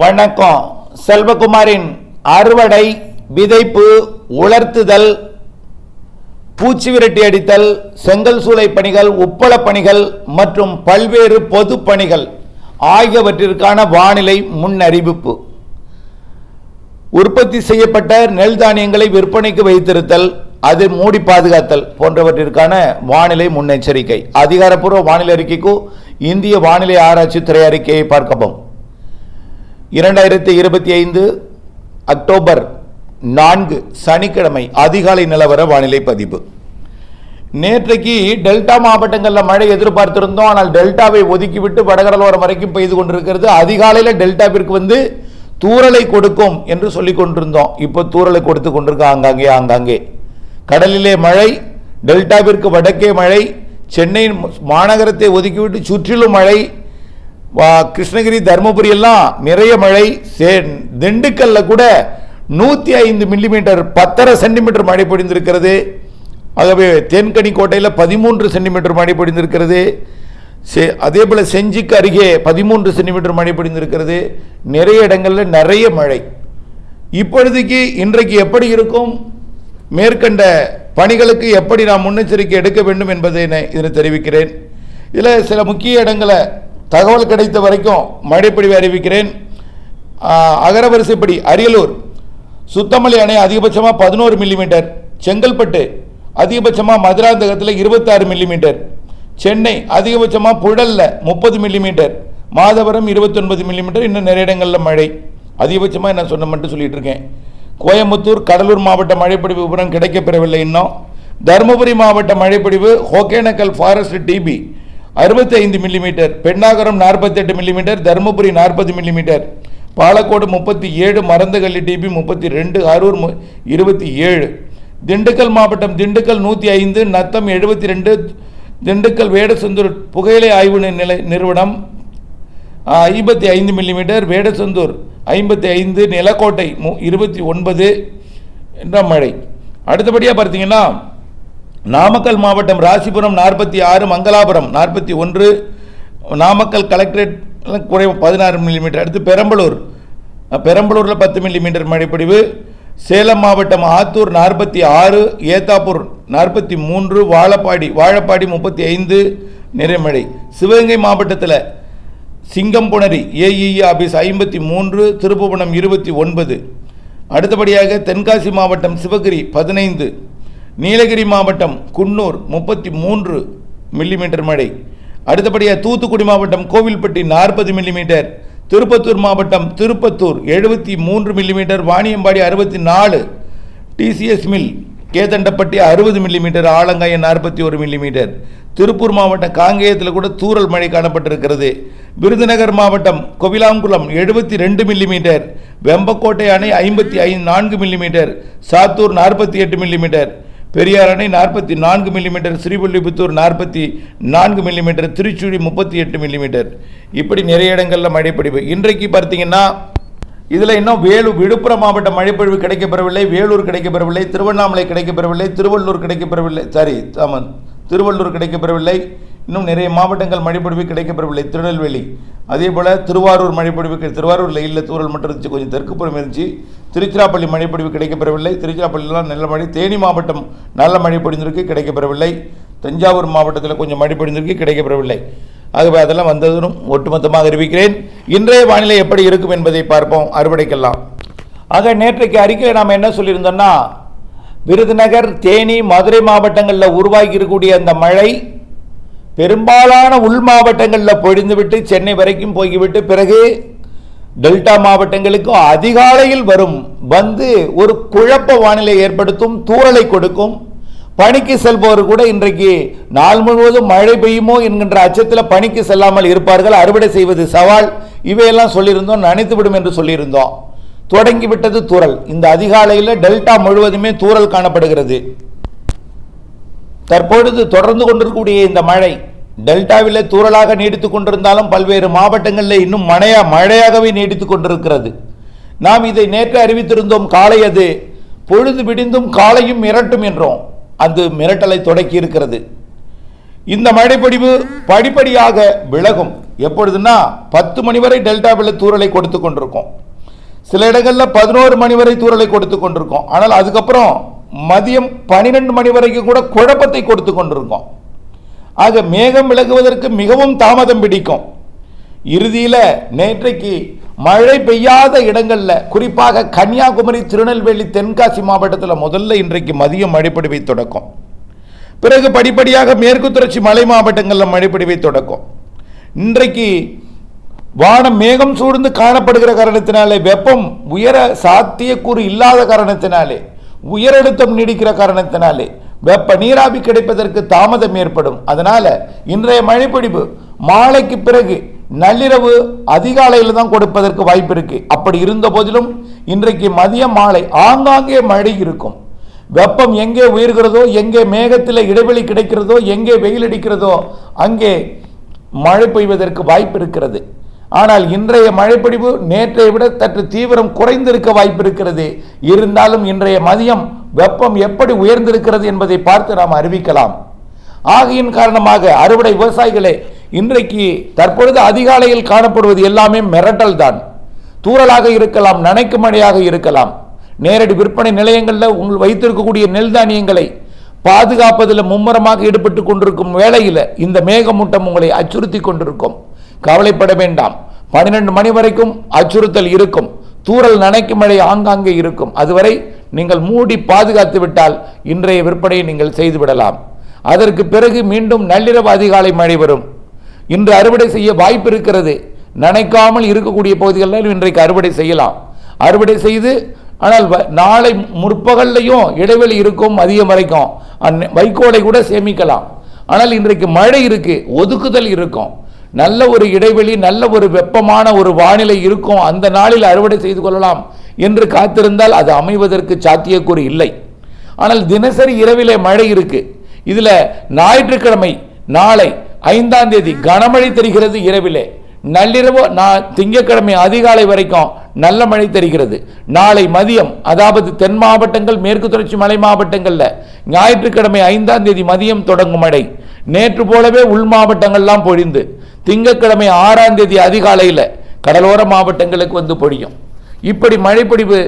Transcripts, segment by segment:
வணக்கம். செல்வகுமாரின் அறுவடை விதைப்பு உலர்த்துதல் பூச்சி விரட்டி அடித்தல் செங்கல் சூளை பணிகள் உப்பள பணிகள் மற்றும் பல்வேறு பொது பணிகள் ஆகியவற்றிற்கான வானிலை முன்னறிவிப்பு. உற்பத்தி செய்யப்பட்ட நெல் தானியங்களை விற்பனைக்கு வைத்திருத்தல் அது மூடி பாதுகாத்தல் போன்றவற்றிற்கான வானிலை முன்னெச்சரிக்கை. அதிகாரப்பூர்வ வானிலை அறிக்கைக்கு இந்திய வானிலை ஆராய்ச்சி துறை அறிக்கையை பார்க்கவும். இரண்டாயிரத்தி இருபத்தி ஐந்து அக்டோபர் நான்கு சனிக்கிழமை அதிகாலை நிலவர வானிலை பதிவு. நேற்றைக்கு டெல்டா மாவட்டங்களில் மழை எதிர்பார்த்திருந்தோம். ஆனால் டெல்டாவை ஒதுக்கிவிட்டு வடகடலோரம் வரைக்கும் பெய்து கொண்டிருக்கிறது. அதிகாலையில் டெல்டாவிற்கு வந்து தூறலை கொடுக்கும் என்று சொல்லிக் கொண்டிருந்தோம். இப்போ தூறலை கொடுத்து கொண்டிருக்கோம் ஆங்காங்கே ஆங்காங்கே கடலிலே மழை டெல்டாவிற்கு வடக்கே மழை சென்னை மாநகரத்தை ஒதுக்கிவிட்டு சுற்றிலும் மழை கிருஷ்ணகிரி தருமபுரி எல்லாம் நிறைய மழை. சே திண்டுக்கல்ல கூட நூற்றி ஐந்து மில்லிமீட்டர் பத்தரை சென்டிமீட்டர் மழை பொழிந்திருக்கிறது. ஆகவே தேன்கனி கோட்டையில் பதிமூன்று சென்டிமீட்டர் மழை பொழிந்திருக்கிறது. செ அதே போல் செஞ்சிக்கு அருகே பதிமூன்று சென்டிமீட்டர் மழை பொழிந்திருக்கிறது. நிறைய இடங்களில் நிறைய மழை. இப்பொழுதைக்கு இன்றைக்கு எப்படி இருக்கும்? மேற்கண்ட பணிகளுக்கு எப்படி நாம் முன்னெச்சரிக்கை எடுக்க வேண்டும் என்பதை நான் இதில் தெரிவிக்கிறேன். இதில் சில முக்கிய இடங்களை தகவல் கிடைத்த வரைக்கும் மழைப்பொழிவை அறிவிக்கிறேன். அகரவரிசைப்படி அரியலூர் சுத்தமல்லி அணை அதிகபட்சமாக பதினோரு மில்லிமீட்டர் செங்கல்பட்டு அதிகபட்சமாக மதுராந்தகத்தில் இருபத்தாறு மில்லிமீட்டர் சென்னை அதிகபட்சமாக புழல்ல முப்பது மில்லிமீட்டர் மாதவரம் இருபத்தொன்பது மில்லிமீட்டர் இன்னும் நிறைய இடங்களில் மழை. அதிகபட்சமாக என்ன சொன்ன மட்டும் சொல்லிட்டு இருக்கேன். கோயம்புத்தூர் கடலூர் மாவட்ட மழைப்பொழிவு விவரம் கிடைக்கப்பெறவில்லை இன்னும். தருமபுரி மாவட்ட மழைப்பொழிவு ஒகேனக்கல் ஃபாரஸ்ட் டிபி அறுபத்தி ஐந்து மில்லிமீட்டர் பெண்ணாகரம் நாற்பத்தெட்டு மில்லிமீட்டர் தருமபுரி நாற்பது மில்லிமீட்டர் பாலக்கோடு முப்பத்தி ஏழு மருந்தகல்லி டிபி முப்பத்தி ரெண்டு அரூர் மு- இருபத்தி ஏழு. திண்டுக்கல் மாவட்டம் திண்டுக்கல் நூற்றி ஐந்து நத்தம் எழுபத்தி ரெண்டு திண்டுக்கல் வேடசந்தூர் புகையிலை ஆய்வு நிலை நிறுவனம் ஐம்பத்தி ஐந்து மில்லிமீட்டர் வேடசந்தூர் ஐம்பத்தி ஐந்து நிலக்கோட்டை மு இருபத்தி ஒன்பது என்ற மழை. அடுத்தபடியாக பார்த்தீங்கன்னா நாமக்கல் மாவட்டம் ராசிபுரம் நாற்பத்தி ஆறு மங்களாபுரம் நாற்பத்தி ஒன்று நாமக்கல் கலெக்டரேட் குறைவு பதினாறு மில்லிமீட்டர் அடுத்து பெரம்பலூர். பெரம்பலூரில் பத்து மில்லிமீட்டர் மழைப்பொழிவு. சேலம் மாவட்டம் ஆத்தூர் நாற்பத்தி ஆறு ஏத்தாப்பூர் நாற்பத்தி மூன்று வாழப்பாடி வாழப்பாடி முப்பத்தி ஐந்து நிறைமழை சிவகங்கை மாவட்டத்தில் சிங்கம்புணரி ஏஇஇ ஆபீஸ் ஐம்பத்தி மூன்று திருப்புவனம் இருபத்தி ஒன்பது. அடுத்தபடியாக தென்காசி மாவட்டம் சிவகிரி பதினைந்து நீலகிரி மாவட்டம் குன்னூர் முப்பத்தி மூன்று மில்லிமீட்டர் மழை அடுத்தபடியாக தூத்துக்குடி மாவட்டம் கோவில்பட்டி நாற்பது மில்லிமீட்டர் திருப்பத்தூர் மாவட்டம் திருப்பத்தூர் எழுபத்தி மூன்று மில்லிமீட்டர் வாணியம்பாடி அறுபத்தி நாலு டிசிஎஸ் மில் கேதண்டப்பட்டி அறுபது மில்லிமீட்டர் ஆலங்காயம் நாற்பத்தி ஒரு மில்லிமீட்டர் திருப்பூர் மாவட்டம் காங்கேயத்தில் கூட தூறல் மழை காணப்பட்டிருக்கிறது. விருதுநகர் மாவட்டம் கோவிலாங்குளம் எழுபத்தி ரெண்டு மில்லிமீட்டர் வெம்பக்கோட்டை அணை ஐம்பத்தி ஐந்து நான்கு மில்லிமீட்டர் சாத்தூர் நாற்பத்தி எட்டு மில்லிமீட்டர் பெரியார் அணை நாற்பத்தி நான்கு மில்லிமீட்டர் ஸ்ரீவில்லிபுத்தூர் நாற்பத்தி நான்கு மில்லிமீட்டர் திருச்சுழி முப்பத்தி எட்டு மில்லிமீட்டர் இப்படி நிறைய இடங்களில் மழைப்பொழிவு. இன்றைக்கு பார்த்தீங்கன்னா இதில் இன்னும் வேலூர் விழுப்புரம் மாவட்ட மழைப்பொழிவு கிடைக்கப்பெறவில்லை வேலூர் கிடைக்கப்பெறவில்லை திருவண்ணாமலை கிடைக்கப்பெறவில்லை திருவள்ளூர் கிடைக்கப்பெறவில்லை சாரி ஆமாம் திருவள்ளூர் கிடைக்கப்பெறவில்லை. இன்னும் நிறைய மாவட்டங்கள் மழைப்பொழிவு கிடைக்கப்பெறவில்லை. திருநெல்வேலி அதே போல் திருவாரூர் மழைப்பொழிவு கிடை- திருவாரூரில் இல்லை தூரல் மட்டும் இருந்துச்சு கொஞ்சம் தெற்குப்புறம் இருந்துச்சு. திருச்சிராப்பள்ளி மழைப்பொழிவு கிடைக்கப்பெறவில்லை. திருச்சிராப்பள்ளியெலாம் நல்ல மழை தேனி மாவட்டம் நல்ல மழை பொழிந்திருக்கு கிடைக்கப்பெறவில்லை. தஞ்சாவூர் மாவட்டத்தில் கொஞ்சம் மழை பொழிந்திருக்கு கிடைக்கப்பெறவில்லை. ஆகவே அதெல்லாம் வந்ததும் ஒட்டுமொத்தமாக அறிவிக்கிறேன். இன்றைய வானிலை எப்படி இருக்கும் என்பதை பார்ப்போம் அறுவடைக்கெல்லாம். ஆக நேற்றைக்கு அறிக்கையில் நாம் என்ன சொல்லியிருந்தோம்னா விருதுநகர் தேனி மதுரை மாவட்டங்களில் உருவாகி இருக்கக்கூடிய அந்த மழை பெரும்பாலான உள் மாவட்டங்களில் பொழிந்துவிட்டு சென்னை வரைக்கும் போய்விட்டு பிறகு டெல்டா மாவட்டங்களுக்கும் அதிகாலையில் வரும் வந்து ஒரு குழப்ப வானிலை ஏற்படுத்தும் தூறலை கொடுக்கும். பணிக்கு செல்பவர் கூட இன்றைக்கு நாள் முழுவதும் மழை பெய்யுமோ என்கின்ற அச்சத்தில் பணிக்கு செல்லாமல் இருப்பார்கள். அறுவடை செய்வது சவால். இவையெல்லாம் சொல்லியிருந்தோம் நினைத்துவிடும் என்று சொல்லியிருந்தோம். தொடங்கிவிட்டது தூறல். இந்த அதிகாலையில் டெல்டா முழுவதுமே தூறல் காணப்படுகிறது. தற்பொழுது தொடர்ந்து கொண்டிருக்கக்கூடிய இந்த மழை டெல்டாவிலே தூரலாக நீடித்துக் கொண்டிருந்தாலும் பல்வேறு மாவட்டங்களில் இன்னும் மழையா மழையாகவே நீடித்துக் கொண்டிருக்கிறது. நாம் இதை நேற்று அறிவித்திருந்தோம் காலை அது பொழுது விடிந்தும் காலையும் மிரட்டும் என்றோம். அது மிரட்டலை தொடக்கி இருக்கிறது. இந்த மழைப்பொடிவு படிப்படியாக விலகும். எப்பொழுதுன்னா பத்து மணி வரை டெல்டாவில் தூரலை கொடுத்து கொண்டிருக்கோம். சில இடங்களில் பதினோரு மணி வரை தூறலை கொடுத்து கொண்டிருக்கோம். ஆனால் அதுக்கப்புறம் மதியம் பனிரெண்டு மணி வரைக்கும் கூட குழப்பத்தை கொடுத்து கொண்டிருக்கோம். ஆக மேகம் விலகுவதற்கு மிகவும் தாமதம் பிடிக்கும். இறுதியில் நேற்றைக்கு மழை பெய்யாத இடங்களில் குறிப்பாக கன்னியாகுமரி திருநெல்வேலி தென்காசி மாவட்டத்தில் முதல்ல இன்றைக்கு மதியம் மழைப்பொழிவை தொடக்கும். பிறகு படிப்படியாக மேற்கு தொடர்ச்சி மலை மாவட்டங்களில் மழைப்பொழிவை தொடக்கம். இன்றைக்கு வானம் மேகம் சூழ்ந்து காணப்படுகிற காரணத்தினாலே வெப்பம் உயர சாத்தியக்கூறு இல்லாத காரணத்தினாலே உயரழுத்தம் நீடிக்கிற காரணத்தினாலே வெப்ப நீராவி கிடைப்பதற்கு தாமதம் ஏற்படும். அதனால இன்றைய மழைப்பிடிப்பு மாலைக்கு பிறகு நள்ளிரவு அதிகாலையில் தான் கொடுப்பதற்கு வாய்ப்பு இருக்கு. அப்படி இருந்த போதிலும் இன்றைக்கு மதியம் மாலை ஆங்காங்கே மழை இருக்கும். வெப்பம் எங்கே உயர்கிறதோ எங்கே மேகத்தில் இடைவெளி கிடைக்கிறதோ எங்கே வெயில் அடிக்கிறதோ அங்கே மழை பெய்வதற்கு வாய்ப்பு இருக்கிறது. ஆனால் இன்றைய மழைப்பொழிவு நேற்றை விட சற்று தீவிரம் குறைந்திருக்க வாய்ப்பிருக்கிறது. இருந்தாலும் இன்றைய மதியம் வெப்பம் எப்படி உயர்ந்திருக்கிறது என்பதை பார்த்து நாம் அறிவிக்கலாம். ஆகையின் காரணமாக அறுவடை விவசாயிகளே இன்றைக்கு தற்பொழுது அதிகாலையில் காணப்படுவது எல்லாமே மிரட்டல் தான். தூறலாக இருக்கலாம் நனைக்கு மழையாக இருக்கலாம். நேரடி விற்பனை நிலையங்களில் உங்கள் வைத்திருக்கக்கூடிய நெல் தானியங்களை பாதுகாப்பதில் மும்முரமாக ஈடுபட்டு கொண்டிருக்கும் வேளையில் இந்த மேகமூட்டம் உங்களை அச்சுறுத்தி கொண்டிருக்கும். கவலைப்பட வேண்டாம். பன்னிரெண்டு மணி வரைக்கும் அச்சுறுத்தல் இருக்கும். தூரல் நனைக்கும் மழை ஆங்காங்கே இருக்கும். அதுவரை நீங்கள் மூடி பாதுகாத்து விட்டால் இன்றைய விற்பனையை நீங்கள் செய்துவிடலாம் அதற்கு பிறகு மீண்டும் நள்ளிரவு அதிகாலை மழை வரும். இன்று அறுவடை செய்ய வாய்ப்பு இருக்கிறது. நனைக்காமல் இருக்கக்கூடிய பகுதிகளில் இன்றைக்கு அறுவடை செய்யலாம். அறுவடை செய்து ஆனால் வ- நாளை முற்பகல்லையும் இடைவெளி இருக்கும் அதிகம் வரைக்கும். அந்நே- வைக்கோலை கூட சேமிக்கலாம். ஆனால் இன்றைக்கு மழை இருக்கு ஒதுக்குதல் இருக்கும். நல்ல ஒரு இடைவெளி நல்ல ஒரு வெப்பமான ஒரு வானிலை இருக்கும். அந்த நாளில் அறுவடை செய்து கொள்ளலாம் என்று காத்திருந்தால் அது அமைவதற்கு சாத்தியக்கூறு இல்லை. ஆனால் தினசரி இரவிலே மழை இருக்கு. இதில் ஞாயிற்றுக்கிழமை நாளை ஐந்தாம் தேதி கனமழை தெரிகிறது இரவிலே. நள்ளிரவு நான் திங்கக்கிழமை அதிகாலை வரைக்கும் நல்ல மழை தெரிகிறது. நாளை மதியம் அதாவது தென் மாவட்டங்கள் மேற்கு தொடர்ச்சி மலை மாவட்டங்களில் ஞாயிற்றுக்கிழமை ஐந்தாம் தேதி மதியம் தொடங்கும் மழை. நேற்று போலவே உள் மாவட்டங்கள்லாம் பொழிந்து. திங்கட்கிழமை ஆறாம் தேதி அதிகாலையில் கடலோர மாவட்டங்களுக்கு வந்து பொழியும். இப்படி மழைப்பொழிவு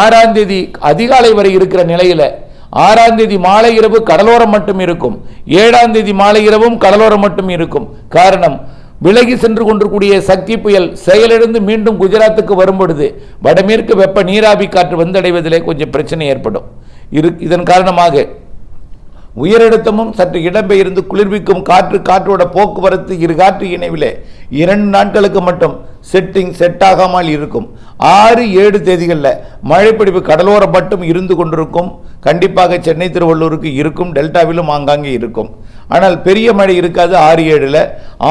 ஆறாம் தேதி அதிகாலை வரை இருக்கிற நிலையில் ஆறாம் தேதி மாலை இரவு கடலோரம் மட்டும் இருக்கும். ஏழாம் தேதி மாலை இரவும் கடலோரம் மட்டும் இருக்கும். காரணம் விலகி சென்று கொண்டிருக்கூடிய சக்தி புயல் செயலிழந்து மீண்டும் குஜராத்துக்கு வரும் பொழுது வடமேற்கு வெப்ப நீராவி காற்று வந்தடைவதிலே கொஞ்சம் பிரச்சனை ஏற்படும். இரு இதன் காரணமாக உயரழுத்தமும் சற்று இடம்பெயர்ந்து குளிர்விக்கும் காற்று காற்றோட போக்குவரத்து இரு காற்று இணைவிலே இரண்டு நாட்களுக்கு மட்டும் செட்டிங் செட் ஆகாமல் இருக்கும். ஆறு ஏழு தேதிகளில் மழைப்பிடிப்பு கடலோரம் மட்டும் இருந்து கொண்டிருக்கும். கண்டிப்பாக சென்னை திருவள்ளூருக்கு இருக்கும் டெல்டாவிலும் ஆங்காங்கே இருக்கும். ஆனால் பெரிய மழை இருக்காது ஆறு ஏழில்.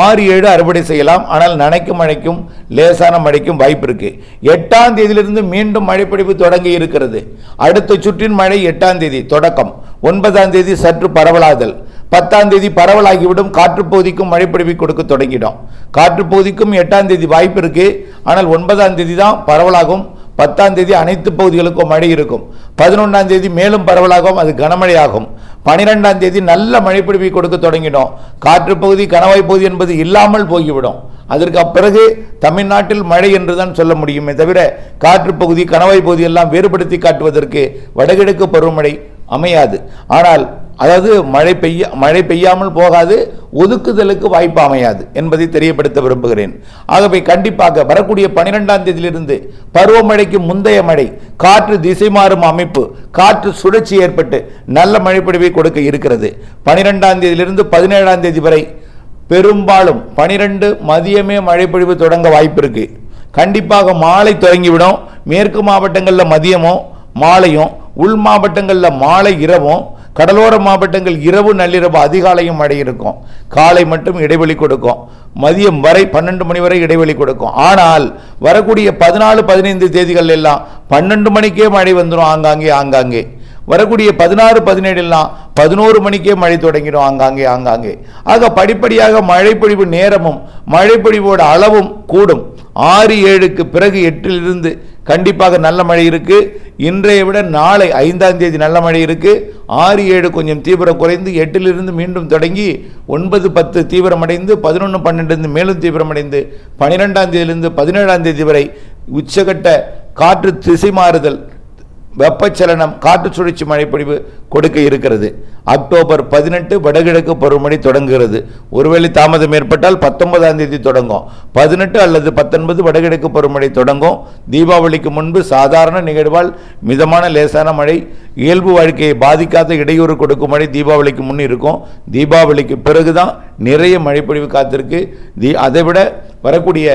ஆறு ஏழு அறுவடை செய்யலாம் ஆனால் நனைக்கும் மழைக்கும் லேசான மழைக்கும் வாய்ப்பு இருக்கு. எட்டாம் தேதியிலிருந்து மீண்டும் மழைப்பிடிப்பு தொடங்கி இருக்கிறது. அடுத்த சுற்றின் மழை எட்டாம் தேதி தொடக்கம். ஒன்பதாம் தேதி சற்று பரவலாதல். பத்தாம் தேதி பரவலாகிவிடும் காற்றுப்பகுதிக்கும் பகுதிக்கும் கொடுக்க தொடங்கிடும். காற்றுப்பகுதிக்கும் எட்டாம் தேதி வாய்ப்பு இருக்கு ஆனால் ஒன்பதாம் தேதி தான் பரவலாகும். பத்தாம் தேதி அனைத்து பகுதிகளுக்கும் மழை இருக்கும். பதினொன்றாம் தேதி மேலும் பரவலாகவும் அது கனமழையாகும். பனிரெண்டாம் தேதி நல்ல மழைப்பிடிப்பை கொடுக்க தொடங்கினோம். காற்று பகுதி கணவாய் பகுதி என்பது இல்லாமல் போய்விடும். அதற்கு பிறகு தமிழ்நாட்டில் மழை என்று தான் சொல்ல முடியுமே தவிர காற்று பகுதி கணவாய் பகுதி எல்லாம் வேறுபடுத்தி காட்டுவதற்கு வடகிழக்கு பருவமழை அமையாது. ஆனால் அதாவது மழை பெய்ய மழை பெய்யாமல் போகாது ஒதுக்குதலுக்கு வாய்ப்பு அமையாது என்பதை தெரியப்படுத்த விரும்புகிறேன். ஆகவே கண்டிப்பாக வரக்கூடிய பனிரெண்டாம் தேதியிலிருந்து பருவமழைக்கு முந்தைய மழை காற்று திசை மாறும் அமைப்பு காற்று சுழற்சி ஏற்பட்டு நல்ல மழைப்பொழிவை கொடுக்க இருக்கிறது. பனிரெண்டாம் தேதியிலிருந்து பதினேழாம் தேதி வரை பெரும்பாலும் பனிரெண்டு மதியமே மழைப்பொழிவு தொடங்க வாய்ப்பு இருக்கு. கண்டிப்பாக மாலை தொடங்கிவிடும். மேற்கு மாவட்டங்களில் மதியமும் மாலையும் உள் மாவட்டங்களில் மாலை இரவும் கடலோர மாவட்டங்கள் இரவு நள்ளிரவு அதிகாலையும் மழை இருக்கும் காலை மட்டும் இடைவெளி கொடுக்கும். மதியம் வரை பன்னெண்டு மணி வரை இடைவெளி கொடுக்கும். ஆனால் வரக்கூடிய பதினாலு பதினைந்து தேதிகள் எல்லாம் பன்னெண்டு மணிக்கே மழை வந்துடும் ஆங்காங்கே ஆங்காங்கே. வரக்கூடிய பதினாறு பதினேழுலாம் பதினோரு மணிக்கே மழை தொடங்கிடும் ஆங்காங்கே ஆங்காங்கே. ஆக படிப்படியாக மழைப்பொழிவு நேரமும் மழைப்பொழிவோட அளவும் கூடும். ஆறு ஏழுக்கு பிறகு எட்டிலிருந்து கண்டிப்பாக நல்ல மழை இருக்கு. இன்றைய விட நாளை ஐந்தாம் தேதி நல்ல மழை இருக்கு. ஆறு ஏழு கொஞ்சம் தீவிரம் குறைந்து எட்டிலிருந்து மீண்டும் தொடங்கி ஒன்பது பத்து தீவிரமடைந்து பதினொன்று பன்னெண்டுலேருந்து மேலும் தீவிரமடைந்து பனிரெண்டாம் தேதியிலிருந்து பதினேழாம் தேதி வரை உச்சகட்ட காற்று திசை மாறுதல் வெப்பச்சலனம் காற்று சுழற்சி மழைப்பொழிவு கொடுக்க இருக்கிறது. அக்டோபர் பதினெட்டு வடகிழக்கு பருவமழை தொடங்குகிறது. ஒருவேளை தாமதம் ஏற்பட்டால் பத்தொன்பதாம் தேதி தொடங்கும். பதினெட்டு அல்லது பத்தொன்பது வடகிழக்கு பருவமழை தொடங்கும். தீபாவளிக்கு முன்பு சாதாரண நிகழ்வால் மிதமான லேசான மழை இயல்பு வாழ்க்கையை பாதிக்காத இடையூறு கொடுக்கும் மழை தீபாவளிக்கு முன் இருக்கும். தீபாவளிக்கு பிறகுதான் நிறைய மழைப்பொழிவு காத்திருக்கு. தீ அதை விட வரக்கூடிய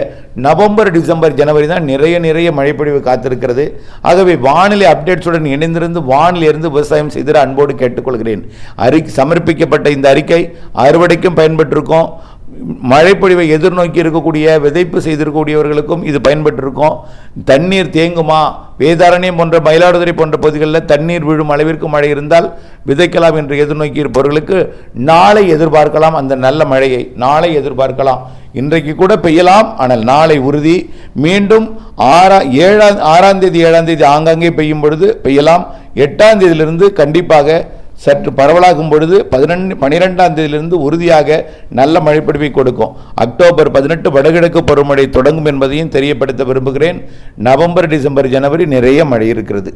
நவம்பர் டிசம்பர் ஜனவரி தான் நிறைய நிறைய மழைப்பொழிவு காத்திருக்கிறது. ஆகவே வானிலை அப்டேட்ஸுடன் இணைந்திருந்து வானிலிருந்து விவசாயம் செய்திட அன்போடு கேட்டுக்கொள்கிறேன். அறிக்கை சமர்ப்பிக்கப்பட்ட இந்த அறிக்கை அறுவடைக்கும் பயன்பட்டிருக்கும். மழைப்பொழிவை எதிர்நோக்கி இருக்கக்கூடிய விதைப்பு செய்திருக்கக்கூடியவர்களுக்கும் இது பயன்பட்டிருக்கும். தண்ணீர் தேங்குமா? வேதாரண்யம் போன்ற மயிலாடுதுறை போன்ற பகுதிகளில் தண்ணீர் விழும் அளவிற்கு மழை இருந்தால் விதைக்கலாம் என்று எதிர்நோக்கி இருப்பவர்களுக்கு நாளை எதிர்பார்க்கலாம் அந்த நல்ல மழையை. நாளை எதிர்பார்க்கலாம். இன்றைக்கு கூட பெய்யலாம் ஆனால் நாளை உறுதி. மீண்டும் ஆறா ஏழாம் ஆறாம் தேதி ஏழாம் தேதி ஆங்காங்கே பெய்யும் பொழுது பெய்யலாம். எட்டாம் தேதியிலிருந்து கண்டிப்பாக சற்று பரவலாகும் பொழுது பதினெண்டு பனிரெண்டாம் தேதியிலிருந்து உறுதியாக நல்ல மழைப்பொழிவை கொடுக்கும். அக்டோபர் பதினெட்டு வடகிழக்கு பருவமழை தொடங்கும் என்பதையும் தெரியப்படுத்த விரும்புகிறேன். நவம்பர் டிசம்பர் ஜனவரி நிறைய மழை இருக்கிறது.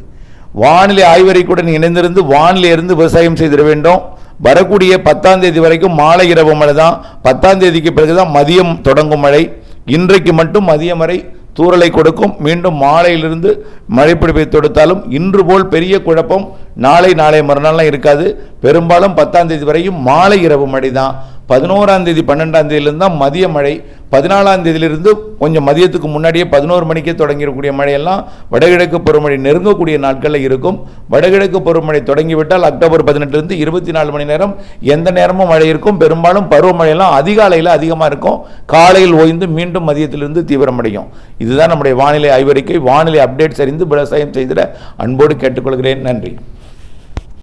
வானிலை ஆய்வறைக்குடன் இணைந்திருந்து வானிலை இருந்து விவசாயம் செய்திட வேண்டும். வரக்கூடிய பத்தாம் தேதி வரைக்கும் மாலை இரவு மழை தான் பத்தாம் தேதிக்கு பிறகுதான் மதியம் தொடங்கும் மழை. இன்றைக்கு மட்டும் மதியம் வரை தூறலை கொடுக்கும். மீண்டும் மாலையிலிருந்து மழைப்பிடிப்பை தொடுத்தாலும் இன்று போல் பெரிய குழப்பம். நாளை நாளை மறுநாள்லாம் இருக்காது. பெரும்பாலும் பத்தாம் தேதி வரையும் மாலை இரவு மழை தான் பதினோராம் தேதி பன்னெண்டாம் தேதியிலிருந்து தான் மதிய மழை பதினாலாம் தேதியிலிருந்து கொஞ்சம் மதியத்துக்கு முன்னாடியே பதினோரு மணிக்கே தொடங்கிடக்கூடிய மழையெல்லாம் வடகிழக்கு பருவமழை நெருங்கக்கூடிய நாட்களில் இருக்கும். வடகிழக்கு பருவமழை தொடங்கிவிட்டால் அக்டோபர் பதினெட்டுலேருந்து இருபத்தி நாலு மணி நேரம் எந்த நேரமும் மழை இருக்கும். பெரும்பாலும் பருவமழையெல்லாம் அதிகாலையில் அதிகமாக இருக்கும். காலையில் ஓய்ந்து மீண்டும் மதியத்திலிருந்து தீவிரமடையும். இதுதான் நம்முடைய வானிலை ஆய்வறிக்கை. வானிலை அப்டேட்ஸ் அறிந்து விவசாயம் செய்திட அன்போடு கேட்டுக்கொள்கிறேன். நன்றி.